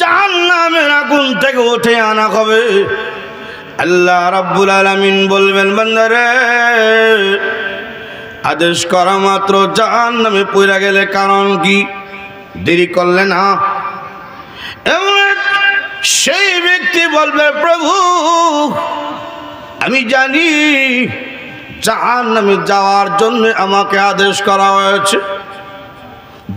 জাহান নামের আগুন থেকে উঠে আনা হবে। আল্লাহ রাব্বুল আলামিন বলবেন, বান্দারে, আদেশ করা মাত্র জাহান নামে পড়ে গেলে কারণ কি? দেরি করলে না? সেই ব্যক্তি বলবে, প্রভু, আমি জানি জাহান নামে যাওয়ার জন্য আমাকে আদেশ করা হয়েছে।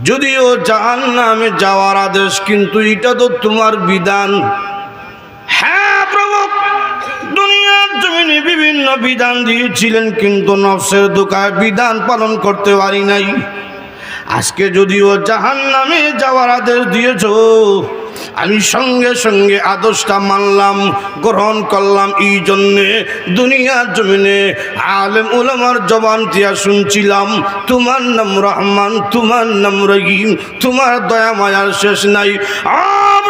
যদিও জাহান নামে যাওয়ার আদেশ, কিন্তু এটা তো তোমার বিধান। হ্যাঁ প্রভু, দুনিয়ার জমিনে বিভিন্ন বিধান দিয়েছিলেন, কিন্তু নফসের দোকায় বিধান পালন করতে পারি নাই। আজকে যদিও জাহান নামে যাওয়ার আদেশ দিয়েছ আমি সঙ্গে সঙ্গে আদর্শটা মানলাম, গ্রহণ করলাম এই জন্যে, দুনিয়ার জমিনে আলম উলামার জবান দিয়া শুনছিলাম, তোমার নাম রহমান, তোমার নাম রহিম, তোমার দয়া মায়ার শেষ নাই।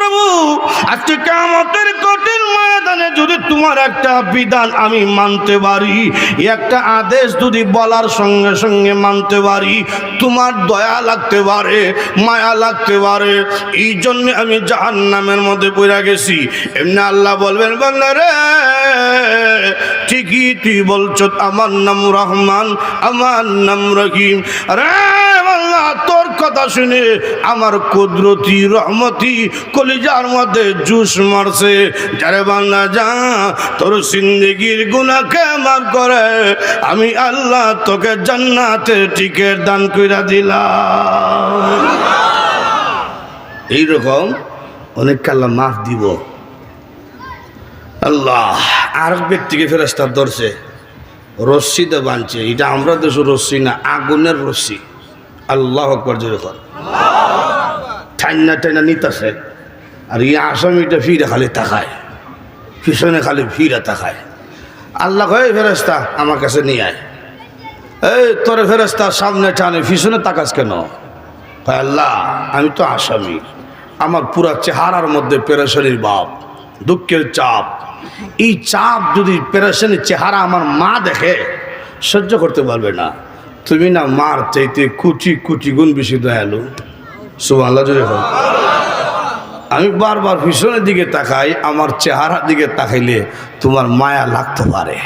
প্রভু আজকে কামতের কঠিন ময়দানে যদি তোমার একটা বিধান আমি মানতে পারি, একটা আদেশ যদি বলার সঙ্গে সঙ্গে মানতে পারি, তোমার দয়া লাগতে পারে, মায়া লাগতে পারে। এই জন্য আমি জাহান নামের মধ্যে পড়ে গেছি। এমনি আল্লাহ বলবেন বাংলারে ঠিকই তুই বলছ, আমার নাম রহমান, আমার নাম রহিম। রে তোর কথা শুনে আমার কুদরতি, রহমতি কলিজার মধ্যে জুস মারছে। যারে বাংলা যা, তোর সিন্দিগির গুনাকে মাফ করে। আমি আল্লাহ তোকে জান্নাতে টিকেট দান কইরা দিলাম। এইরকম অনেক কাল্লা মাফ দিব। আল্লাহ আর ব্যক্তিকে ফেরস্তার ধরছে। রশ্মিতে বানছে। এটা আমরা দেশ রশ্মি না, আগুনের রশ্মি। আল্লাহ আকবর জোরে কর। ঠান্না টাইনা নিতেছে। আর এই আসামিটা ফিরে খালি তাকায়। পিছনে খালি ফিরে তাকায়। আল্লাহ কয় ফেরস্তা আমার কাছে নিয়ে আয়। এই, তোরে ফেরস্তা সামনে টানে, পিছনে তাকাস কেন? কয়, আল্লাহ, আমি তো আসামি। আমার পুরা চেহারার মধ্যে পেরেশানির বাপ দুঃখের চাপ। এই চাপ যদি পেরেশানির চেহারা আমার মা দেখে, সহ্য করতে পারবে না। তুমি না মার চাইতে কুচি কুচি গুণ বেশি দয়ালু। সুবাহ আমি বারবার ভীষণের দিকে তাকাই, আমার চেহারার দিকে তাকাইলে তোমার মায়া লাগতে পারে।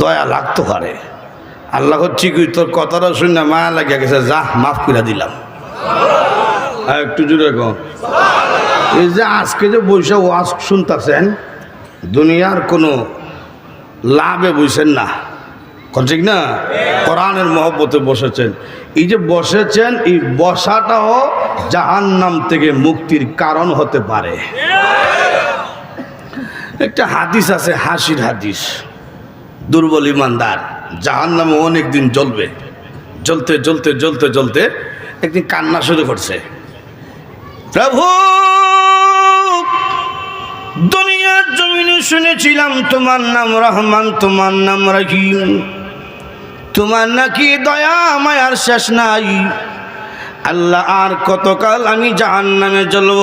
দয়া লাগতে পারে। আল্লাহ ঠিকই তোর কথাটা শুনে মায়া লাগিয়া গেছে, যা, মাফ করে দিলাম। একটু জুড়ে কম এই যে আজকে যে বৈশাখ, ওয়াজ শুনতেছেন, দুনিয়ার কোনো লাভে বইছেন না। ঠিক না? কোরআনের মহব্বতে বসেছেন। এই যে বসেছেন, এই বসাটাও জাহান নাম থেকে মুক্তির কারণ হতে পারে। একটা হাদিস আছে, হাসির হাদিস। দুর্বল ইমানদার জাহান নামে অনেক দিন জ্বলবে। জ্বলতে জ্বলতে জ্বলতে জ্বলতে একদিন কান্না শুরু করছে। প্রভু, দুনিয়ার জমিনে শুনেছিলাম, তোমার নাম রহমান, তোমার নাম রহিম। তোমার নাকি দয়া, মায়ার শেষ নাই। আল্লাহ আর কতকাল আমি জাহান নামে জ্বলব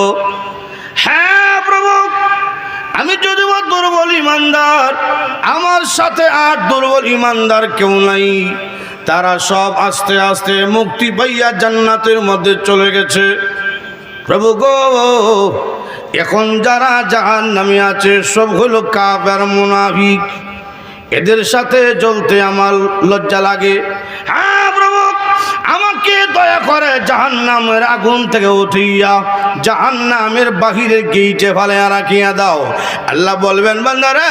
হ্যাঁ প্রভু, আমি যদি বা দুর্বল ইমানদার, আমার সাথে আর দুর্বল ইমানদার কেউ নাই। তারা সব আস্তে আস্তে মুক্তি পাইয়া জান্নাতের মধ্যে চলে গেছে। প্রভু গো, এখন যারা জাহান নামে আছে, সব হলো কাবের মুনাফিক। এদের সাথে চলতে আমার লজ্জা লাগে। হ্যাঁ প্রভু, আমাকে দয়া করে জাহান নামের আগুন থেকে উঠিয়া জাহান নামের বাহিরে গেইটে ফেলে রাখিয়া দাও। আল্লাহ বলবেন, বান্দারে,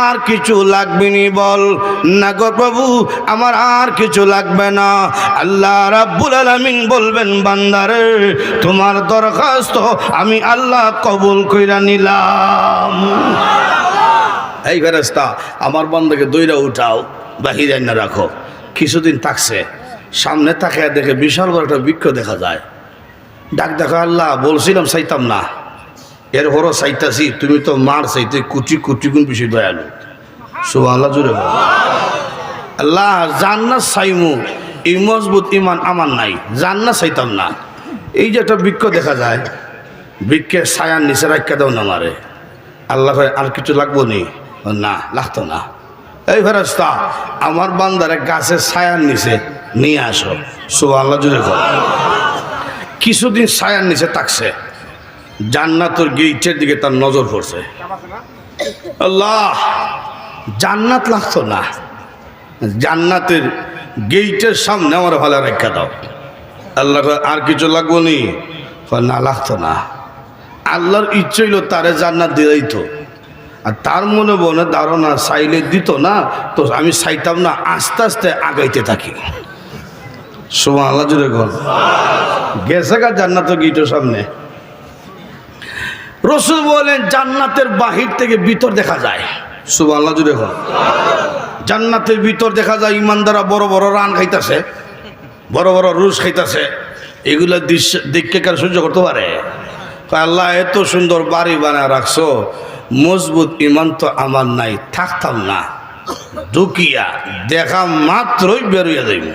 আর কিছু লাগবে নি বল। না গো প্রভু, আমার আর কিছু লাগবে না। আল্লাহ রাব্বুল আলামিন বলবেন, বান্দারে, তোমার দরখাস্ত আমি আল্লাহ কবুল কইরা নিলাম। এই ফেরেস্তা আমার বন্ধকে দইরা উঠাও, বাহিরে না রাখো। কিছুদিন থাকছে, সামনে তাকে দেখে বিশাল বড় একটা বৃক্ষ দেখা যায়। ডাক দেখো, আল্লাহ, বলছিলাম চাইতাম না। এর হরো চাইতাছি, তুমি তো মার চাইতে কুটি কুটি গুণ বেশি দয়ালু। সুবাহ আল্লাহ জুড়ে আল্লাহ, জান্নাত চাইমু, এই মজবুত ইমান আমার নাই, জান্নাত চাইতাম না। এই যে একটা বৃক্ষ দেখা যায়, বৃক্ষের ছায়ার নিচে রাখা দাও না মারে আল্লাহ আর কিছু লাগবো নি? না, লাগতো না। এই ফেরস্তা আমার বান্দারে গাছের ছায়ার নিচে নিয়ে আসো। সুবাহ জুড়ে কর। কিছুদিন ছায়ার নিচে থাকছে। জান্নাতের গেইটের দিকে তার নজর পড়ছে। আল্লাহ, জান্নাত লাগতো না। জান্নাতের গেইটের সামনে আমার ভালো রেখা দাও। আল্লাহ আর কিছু লাগবো নি? না, লাগতো না। আল্লাহর ইচ্ছে হইল তারে জান্নাত দিলেই তো। আর তার মনে মনে ধারণা চাইলে দিত না, তো আমি চাইতাম না, আস্তে আস্তে আগাইতে থাকি। সোমা আল্লাহ জুড়ে ঘর গেছে গা জান্নাত গিটের সামনে। রসুল বলেন, জান্নাতের বাহির থেকে ভিতর দেখা যায়। সুবাহ আল্লাহ জুড়ে ঘর জান্নাতের ভিতর দেখা যায় ইমানদারা বড় বড় রান খাইতেছে, বড় বড় রুশ খাইতেছে। এগুলো দৃশ্য দেখে কার সহ্য করতে পারে? আল্লাহ, এত সুন্দর বাড়ি বানায় রাখছো। মজবুত ইমান তো আমার নাই, থাকতাম না। ঢুকিয়া দেখা মাত্রই বেরোয়া যাইব।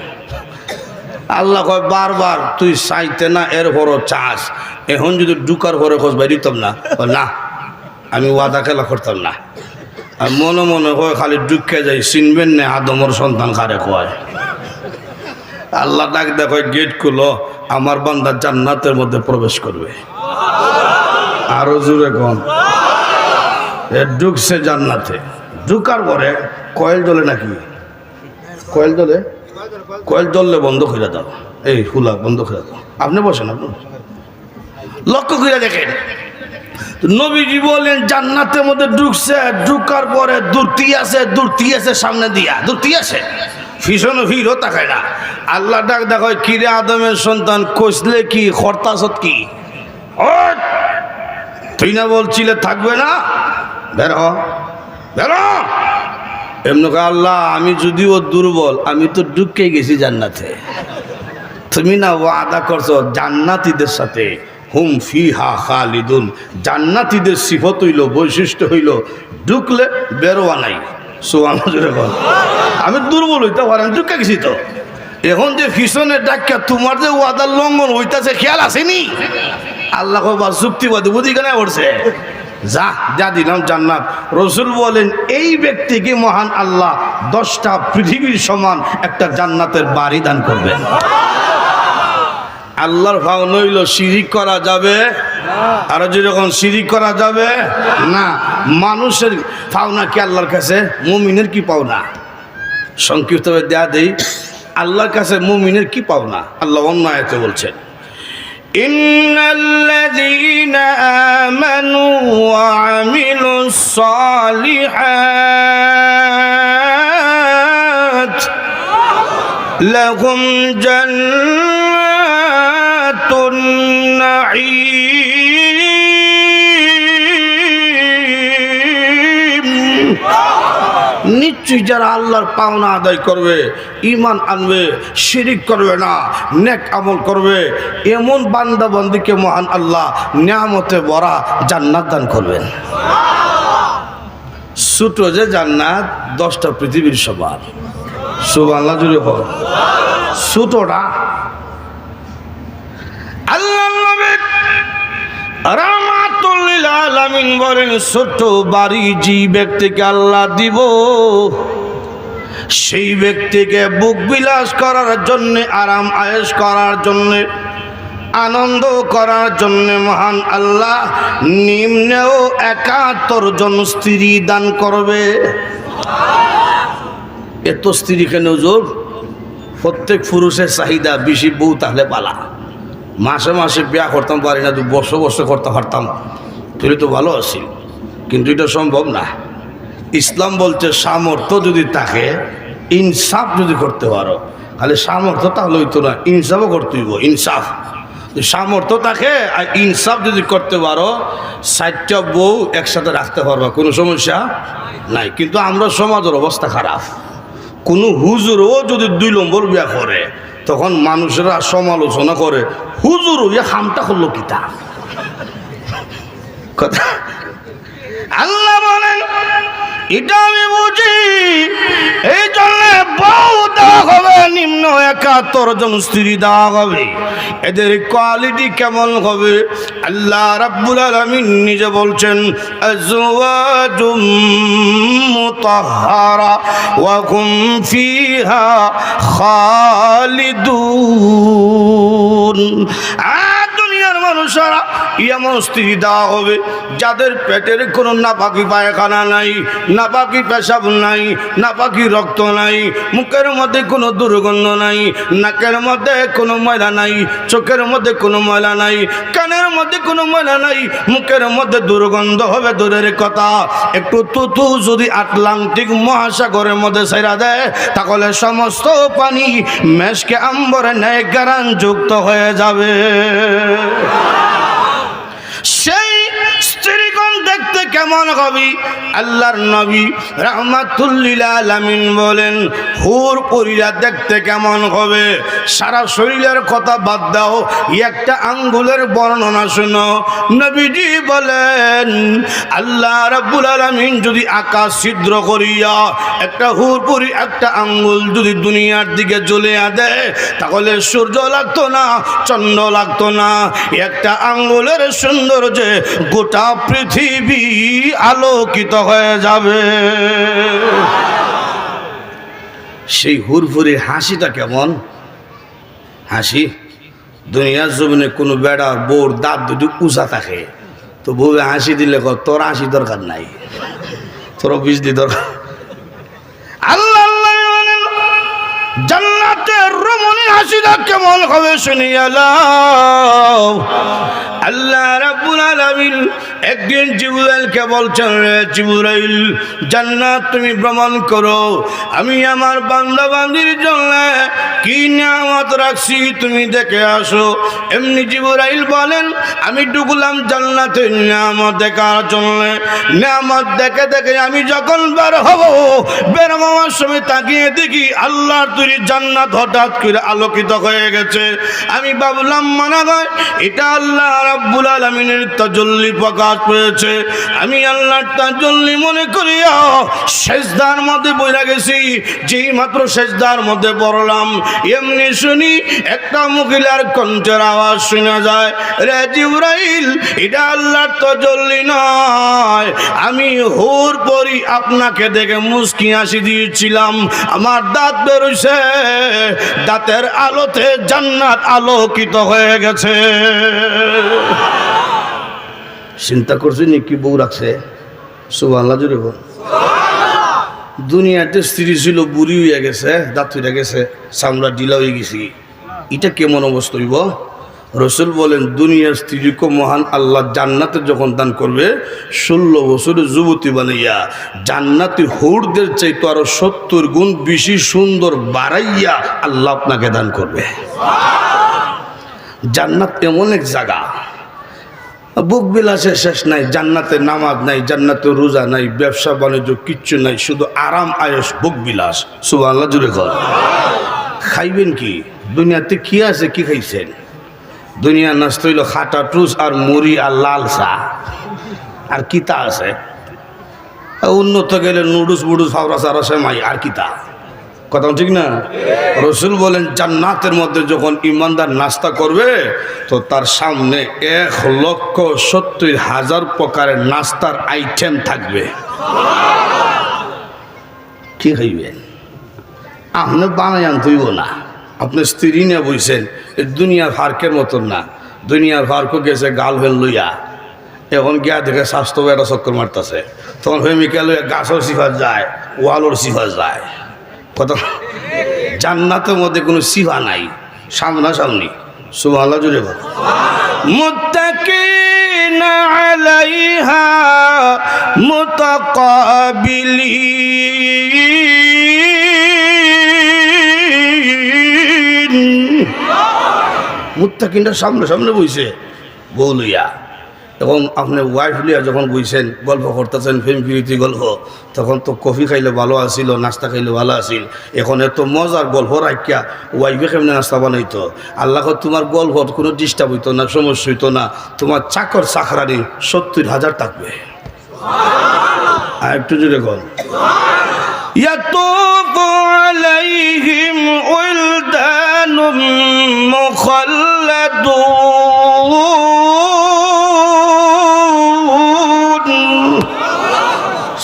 আল্লাহ কয়, বারবার তুই চাইতে না এর বড় চাস। এখন যদি ঢুকার পরে খোঁজ বাইরিতাম না না, আমি ওয়াদা খেলা করতাম না। আর মনে মনে হয় খালি ঢুকে যাই, চিনবেন না আদমর সন্তান কারে কয়। আল্লাহ ডাক দেখো গেট খুলো, আমার বান্দা জান্নাতের মধ্যে প্রবেশ করবে। আরও জোরে এ ঢুকছে জান্নাতে। ঢুকার পরে কয়েল জ্বলে নাকি? কয়েল জ্বলে? কয়েল জ্বললে বন্ধ করে দাও। এই হুলা, বন্ধ করে দাও। আপনি বসেন, আপনি লক্ষ্য করে দেখেন, নবীজি বলেন, জান্নাতের মধ্যে ঢুকছে, ঢুকার পরে দূরতি আছে দূরতি আছে সামনে দিয়া। দূরতি আছে। ভীষণ ভিড়ও তাকায় না। আল্লাহ ডাক দেখো কিরে আদমের সন্তান কষলে কি? খরতাসত কি! তুই না বলছিলে থাকবে না। বের। বের। এমনি আল্লাহ, আমি যদিও দুর্বল, আমি তো ঢুকে গেছি জান্নাতে। তুমি না ওয়াদা করছ, জান্নাতীদের সাথে, হুম ফি হা খালিদুন, জান্নাতিদের সিফত হইল, বৈশিষ্ট্য হইল ঢুকলে বেরোয়া নাই। আমি দুর্বল হইতে পারি, আমি ঢুকে গেছি তো। এখন যে ফিসনে ডাক্কা, তোমার যে ওয়াদার লঙ্ঘন হইতাছে, খেয়াল আসেনি? আল্লাহ চুক্তিবাদী বুঝি কেন করছে যা যা দিলাম জান্নাত। রসুল বলেন, এই ব্যক্তিকে মহান আল্লাহ দশটা পৃথিবীর সমান একটা জান্নাতের বাড়ি দান করবেন। আল্লাহর ভাও নইল শিরিক করা যাবে। আর যেরকম শিরিক করা যাবে, না, মানুষের পাওনা কি আল্লাহর কাছে? মুমিনের কি পাওনা? সংক্ষিপ্তভাবে দেয়া দেই, আল্লাহর কাছে মুমিনের কি পাওনা? আল্লাহ অন্য আয়তে বলছেন। إن الذين آمنوا وعملوا الصالحات لهم جنات النعيم নিশ্চয়ই যারা আল্লাহর পাওনা আদায় করবে ইমান আনবে, শিরিক করবে না, নেক আমল করবে, এমন বান্দা বন্দিকে মহান আল্লাহ নিয়ামতে ভরা জান্নাত দান করবেন। ছোট যে জান্নাত, দশটা পৃথিবীর সবার। শুভ আল্লাহ জুড়ে হোক ছোটটা। আল্লাহ নবী আলামিন বলেন ছোট বাড়ি যে ব্যক্তিকে আল্লাহ দিব, সেই ব্যক্তিকে বুক বিলাস করার জন্য, আরাম আয়েস করার জন্য, আনন্দ করার জন্য মহান আল্লাহ নিম্নেও একাত্তর জন স্ত্রী দান করবে। এত স্ত্রী কেন জোর প্রত্যেক পুরুষের চাহিদা বেশি বউ তাহলে পালা। মাসে মাসে বিয়া করতাম, পারি না বছর বছর করতে পারতাম। তুই তো ভালো আছি কিন্তু এটা সম্ভব না। ইসলাম বলছে সামর্থ্য যদি থাকে, ইনসাফ যদি করতে পারো খালি সামর্থ্য তাহলে হইতো না, ইনসাফও করতে হইব, ইনসাফ। সামর্থ্য থাকে আর ইনসাফ যদি করতে পারো ষাটটা বউ একসাথে রাখতে পারবা, কোনো সমস্যা নাই। কিন্তু আমরা সমাজের অবস্থা খারাপ। কোনো হুজুরও যদি দুই নম্বর বিয়া করে, তখন মানুষেরা সমালোচনা করে, হুজুর ইয়ে হামটা করল কিতা? কথা। আল্লাহ বলেন, এটা আমি বুঝি। এই জন্য বউ দেওয়া হবে, নিম্ন একাত্তর জন স্ত্রী দেওয়া হবে। এদের কোয়ালিটি কেমন হবে? আল্লাহ রাব্বুল আলামিন নিজে বলছেন, আজওয়াজুম মুতাহহারা ওয়া হুম ফিহা খালিদুন। আ মানুষরা স্ত্রী দেওয়া হবে। যাদের পেটের কোনো নাপাকি পায়খানা নাই, নাপাকি পেশাব নাই, নাপাকি রক্ত নাই, মুখের মধ্যে কোনো দুর্গন্ধ নাই, নাকের মধ্যে কোনো ময়লা নাই, চোখের মধ্যে কোনো ময়লা নাই, কানের মধ্যে কোনো ময়লা নাই, মুখের মধ্যে দুর্গন্ধ হবে দূরের কথা। একটু তুতু যদি আটলান্টিক মহাসাগরের মধ্যে সেরা দেয়, তাহলে সমস্ত পানি মেশকে আম্বরে ন্যায় গারান যুক্ত হয়ে যাবে। সেই স্ত্রীগণ দেখতে কেমন হবি আল্লাহর নবী রহমাতুল্লিল আলামিন বলেন, হুর পরিরা দেখতে কেমন হবে? সারা শরীরের কথা বাদ দাও, একটা আঙ্গুলের বর্ণনা শুনো। নবীজি বলেন, আল্লাহ রাব্বুল আলামিন যদি আকাশ ছিদ্র করিয়া একটা হুর পরি, একটা আঙ্গুল যদি দুনিয়ার দিকে জ্বলে দেয়, তাহলে সূর্য লাগতো না, চন্দ্র লাগতো না। একটা আঙ্গুলের সৌন্দর্যে গোটা পৃথিবী আলোকিত হয়ে যাবে। সেই হুরফুরির হাসিটা কেমন? হাসি? দুনিয়ার জমিনে কোনো বেড়ার বোর, দাঁত দুটি উঁচা থাকে। তো বউ হাসি দিলে ক তোর হাসি দরকার নাই। তোর বিজলি দরকার আল্লাহ রমণী হাসিটা কেমন হবে শুনিয়া। আল্লাহ রাব্বুল আলামিন একদিন জিবরাইলকে বলছেন রে জিবরাইল, জান্নাত তুমি ভ্রমণ করো। আমি আমার বান্দা জন্য কি নিয়ামত রাখছি তুমি দেখে আসো। এমনি জিবরাইল বলেন, আমি ঢুকলাম জান্নাতের নিয়ামত দেখার জন্য। নিয়ামত দেখে দেখে আমি যখন বের হব, বের হওয়ার সময় তাকিয়ে দেখি আল্লাহর তৈরি জান্নাত হঠাৎ করে আলোকিত হয়ে গেছে। আমি ভাবলাম, মানা হয় এটা আল্লাহ রাব্বুল আলামিনের তাজল্লি প্রকাশ পেয়েছে। আমি আল্লাহর তাজল্লি মনে করিয়া সেজদার মধ্যে বইরা গেছি। যেই মাত্র সেজদার মধ্যে পড়লাম, এমনি শুনি একটা মহিলার কণ্ঠের আওয়াজ শোনা যায়, রে জিব্রাইল, এটা আল্লাহর তাজল্লি নয়। আমি হুর পরি আপনাকে দেখে মুস্কি হাসি দিয়েছিলাম। আমার দাঁত বেরোইছে দাঁতের আলোতে জান্নাত আলোকিত হয়ে গেছে। চিন্তা করছি কি বউ রাখছে? সুবাহ জুড়ে বল। দুনিয়াতে স্ত্রী ছিল, বুড়ি হয়ে গেছে, দাঁত হয়ে গেছে, চামড়া ডিলা হয়ে গেছি। এটা কেমন অবস্থা হইব? রসুল বলেন, দুনিয়ার স্ত্রীকে মহান আল্লাহ জান্নাতে যখন দান করবে, ষোলো বছরের যুবতী বানাইয়া জান্নাতি হুরদের চাইতো আরও সত্তর গুণ বেশি সুন্দর বাড়াইয়া আল্লাহ আপনাকে দান করবে। জান্নাত এমন এক জায়গা। বুক বিলাসের শেষ নাই, জান্নাতে নামাজ নাই, জান্নাতে রোজা নাই, ব্যবসা বাণিজ্য কিচ্ছু নাই, শুধু আরাম আয়স বুক বিলাস। সুবাহ আল্লাহ জুড়ে খাইবেন কি? দুনিয়াতে কি আছে, কি খাইছেন? দুনিয়া নষ্ট হইল খাটা, টুস আর মুড়ি আর লাল চা। আর কিতা আছে? উন্নত গেলে নুডুস বুডুস ফাওরা সারা সেমাই, আর কিতা? কথা ঠিক না? রসুল বলেন, জান্নাতের মধ্যে যখন ইমানদার নাস্তা করবে, তো তার সামনে এক লক্ষ সত্তর হাজার প্রকারের নাস্তার আইটেম থাকবে। কি হইবে আপনি বানাই আনতেইব না। আপনি স্ত্রী নিয়ে বইছেন দুনিয়ার ফার্কের মতন না। দুনিয়ার ফার্কও গেছে গাল ভেন লইয়া। এখন গিয়া দেখে স্বাস্থ্য একটা চক্কর মারতেছে। তখন প্রেমিকা লইয়া গাছও সিফাত যায় ওয়ালোর সিফাত যায়। কত জান্নাতের মধ্যে কোনো সিফা নাই, সামনাসামনি। সুবহানাল্লাহ জুড়ে বল। মুত্তাকিন আলাইহা মুতাকাবিলিন। মুত্তা কিনটা সামনে সামনে বইছে, বউ লইয়া। এবং আপনি ওয়াইফ লিয়া যখন বইছেন, গল্প করতেছেন ফিল্ম ফিরিতি গল্প, তখন তো কফি খাইলে ভালো আসিল নাস্তা খাইলে ভালো আসিল এখন এত মজার গল্প রাখিয়া ওয়াইফে কেমনি নাস্তা বানাইতো? আল্লাহ তোমার গল্প কোনো ডিস্টার্ব হইতো না, সমস্যা হইতো না। তোমার চাকর চাকরানি সত্তর হাজার থাকবে। আর একটু জুড়ে গল ইয়া তো আলাইহি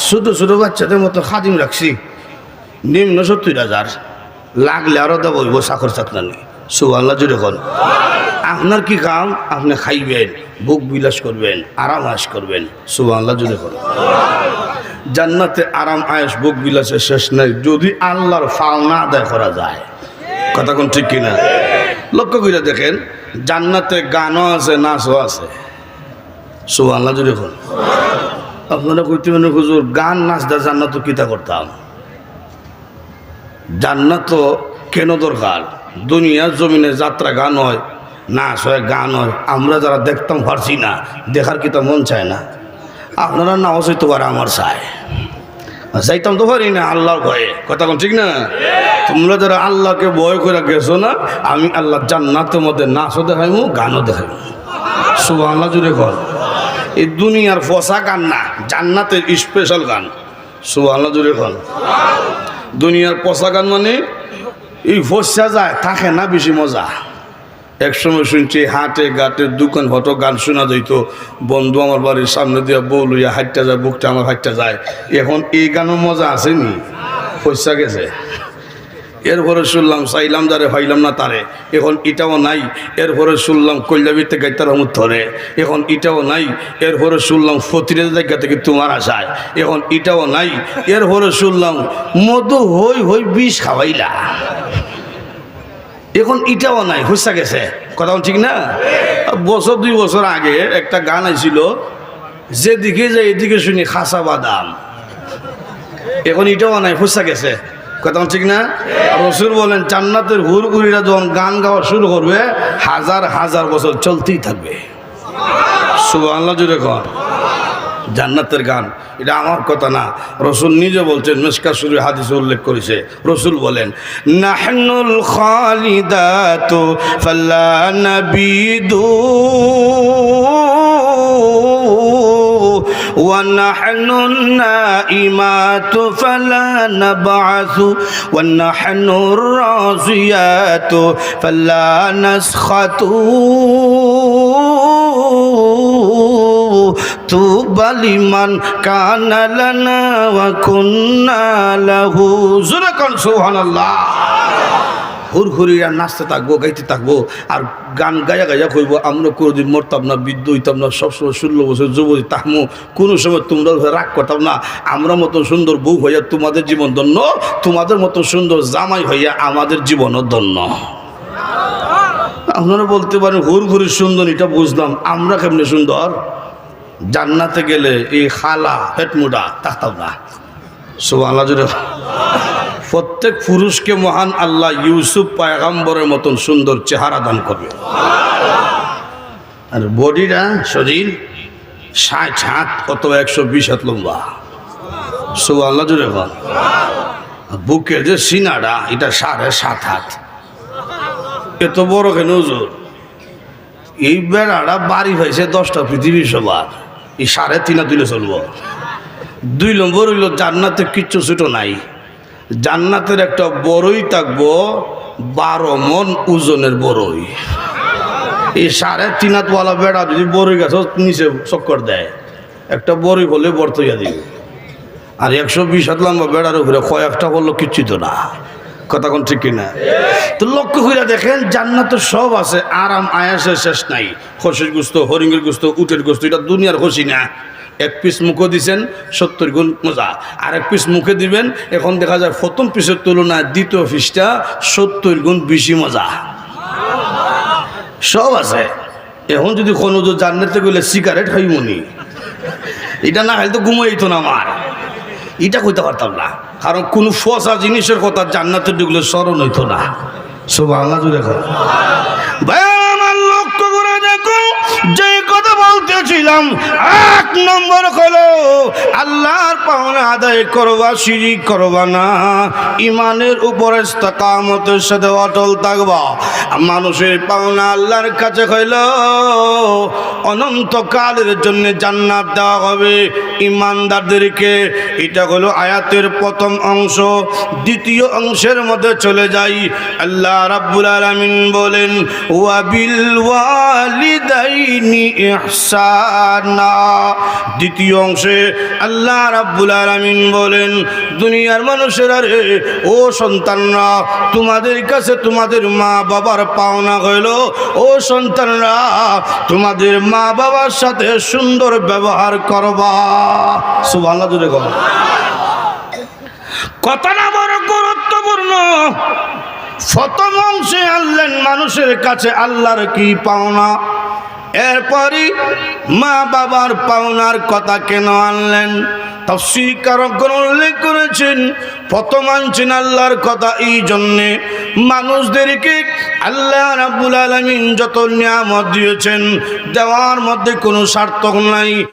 ছোট ছোট বাচ্চাদের মতো খাদিম রাখছি। নিম্ন সত্তর হাজার। লাগলে আরও দেবো চাকর চাকরানি সুবাল্লা জুড়ে কন। আপনার কি কাম? আপনি খাইবেন, বুক বিলাস করবেন, আরাম আশ করবেন। সুবাহ আল্লাহ জুড়ে করবেন জান্নাতে আরাম আয়েস, বুক বিলাসের শেষ নাই। যদি আল্লাহর ফাল না আদায় করা যায়। কথা কোন ঠিক কিনা? লক্ষ্য করে দেখেন, জান্নাতে গানও আছে, নাচও আছে। সুবাহ আল্লাহ জুড়ে আপনারা কইতে মানে হুজুর, গান নাচ দা জান্নাত কিতা করতাম? জান্নাত কেন দরকার? দুনিয়ার জমিনে যাত্রা গান হয়, নাচ হয়, গান হয়। আমরা যারা দেখতাম, পারছি না। দেখার কি তো মন চায় না। আপনারা নাও চাইতে পারে আমার চায়। যাইতাম তো পারি না আল্লাহর ভয়ে। কথা কোন ঠিক না? তোমরা যারা আল্লাহকে ভয় করে গেছো না, আমি আল্লাহ জান্নাতের মধ্যে নাচও দেখাইমু, গানও দেখাইমু। সুবাহ আল্লাহ জুড়ে কর। এই দুনিয়ার ফসা গান না, জান্নাতের স্পেশাল গান। সুবাহ আল্লাহ জুড়ে কর। দুনিয়ার পচা গান মানে এই ফসা যায়, থাকে না বেশি মজা। একসময় শুনছি হাটে, ঘাটে দোকান হতো গান শোনা যাইত। বন্ধু আমার বাড়ির সামনে দিয়ে বউ লইয়া হাইটটা যায়, বুকটা আমার হাইটটা যায়। এখন এই গানের মজা আসেনি ফসা গেছে। এরপরে শুনলাম, চাইলাম যারে, ভাইলাম না তারে। এখন ইটাও নাই। এরপরে শুনলাম কল্যাবিতে গাইতার হমুদ ধরে। এখন ইটাও নাই। এরপরে শুনলাম, ফতিরের জায়গা থেকে তোমার আশায়। এখন এটাও নাই। এরপরে শুনলাম, মধু হই হই বিষ খাওয়াইলা। এখন এটাও নাই হুসা গেছে। কথা ঠিক না? বছর দুই বছর আগে একটা গান আইছিল যেদিকে যে এদিকে শুনি খাসা বাদাম। এখন এটাও নাই হুসা গেছে। কথা ঠিক না? রসুল বলেন, জান্নাতের হুরগুড়িরা যখন গান গাওয়া শুরু করবে, হাজার হাজার বছর চলতেই থাকবে। সুবাহ আল্লাহ জুড়ে কর জান্নাতের গান এটা আমার কথা না রসুল নিজে বলছেন মেসকা শুরু হাদিসে উল্লেখ করেছে রসুল বলেন নাহনুল খালিদাতু ফাল্লা নাবিদু ونحن النائمات فلا نبعث ونحن الرازيات فلا نسخط তুবালিমান কানালানা ওয়া কুন্না লাহু। সুবহানাল্লাহ। হুরহুরিরা নাচতে থাকব, গাইতে থাকব, আর গান গায়া গায়া করব আমরা কোনোদিন মরতাম না বিদ্যুৎ হইতাম না, সবসময় ষোলো বছর যুবতী তাহমো কোনো সময় তোমরা রাগ করতাম না। আমরা মতো সুন্দর বউ হইয়া তোমাদের জীবন ধন্য, তোমাদের মতো সুন্দর জামাই হইয়া আমাদের জীবন ধন্য। আপনারা বলতে পারেন হুরঘুরি সুন্দর এটা বুঝলাম, আমরা কেমনি সুন্দর? জান্নাতে গেলে এই খালা হেটমুডা থাকতাম না প্রত্যেক পুরুষকে মহান আল্লাহ ইউসুফ পায়গাম্বরের মতন সুন্দর চেহারা দান করবে। আর বডিটা শরীর ষাট হাত অথবা একশো বিশ হাত লম্বা। সব আল্লাহ জুড়ে বুকের যে সিনাটা, এটা সাড়ে সাত হাত। এত বড় কেন এই বেড়াটা বাড়ি হয়েছে দশটা পৃথিবী সবার। এই সাড়ে তিনা তুলে চলবো। দুই নম্বর হইল, জান্নাতে কিচ্ছু ছোট নাই। জান্নাতের একটা বড়ই থাকব, বারো মন ওজনের বড়ই। এই সাড়ে তিন হাতওয়ালা বেড়া যদি বড়ই গাছ নিচে চক্কর দেয়। একটা বড়ই হলে বর্তইয়া দিবে। আর একশো বিশ হাত লম্বা বেড়ার উপরে কয়েকটা বলল কিচ্ছু তো না। কথা কোন ঠিক কিনা? তো লক্ষ্য করে দেখেন, জান্নাতের সব আছে, আরাম, আয়াসের শেষ নাই। খসির গুস্ত হরিঙ্গের গুস্ত, উটের গুস্ত, এটা দুনিয়ার খসি না। এক পিস মুখে দিছেন, সত্তর গুণ মজা। আর এক পিস মুখে দিবেন, এখন দেখা যায় প্রথম পিসের তুলনায় দ্বিতীয় পিসটা সত্তর গুণ বেশি মজা। সব আছে। এখন যদি কোনো জান্নাতে গেলে সিগারেট খাই মনি এটা না খাইলে তো ঘুমাইতো না আমার। এটা কইতে পারতাম না। কারণ কোন ফসা জিনিসের কথা জান্নাতে ঢুকলে স্মরণ হইতো না। সব আল্লাহ জুড়ে ভাই, আমার লক্ষ্য করে দেখো, যে বলতেছিলাম এক নম্বর হলো, আল্লাহর পাওনা আদায় করবা সিঁড়ি করবা না। ইমানের উপরে কামতের সাথে অটল থাকবা। মানুষের পাওনা আল্লাহর কাছে হইল, অনন্তকালের জন্য জান্নাত দেওয়া হবে। ইমানদারদেরকে এটা হলো আয়াতের প্রথম অংশ। দ্বিতীয় অংশের মধ্যে চলে যাই। আল্লাহ রাব্বুল আলামিন বলেন, ওয়াবিল ওয়ালিদাইনি ইহসান। না। দ্বিতীয় অংশে আল্লাহ রাব্বুল আলামিন বলেন দুনিয়ার মানুষেরা রে ও সন্তানরা তোমাদের কাছে তোমাদের মা বাবার পাওনা হইল। ও সন্তানরা তোমাদের মা বাবার সাথে সুন্দর ব্যবহার করবা। জুড়ে কর কথাটা বড় গুরুত্বপূর্ণ। প্রথম অংশে আনলেন মানুষের কাছে আল্লাহর কি পাওনা? এরপরই মা বাবার পাওনার কথা কেন আনলেন? তা কারকগণ উল্লেখ করেছেন, প্রথম আনছেন আল্লাহর কথা এই জন্যে মানুষদেরকে আল্লাহ রাবুল আলমিন যত নিয়ামত দিয়েছেন, দেওয়ার মধ্যে কোনো সার্থক নাই।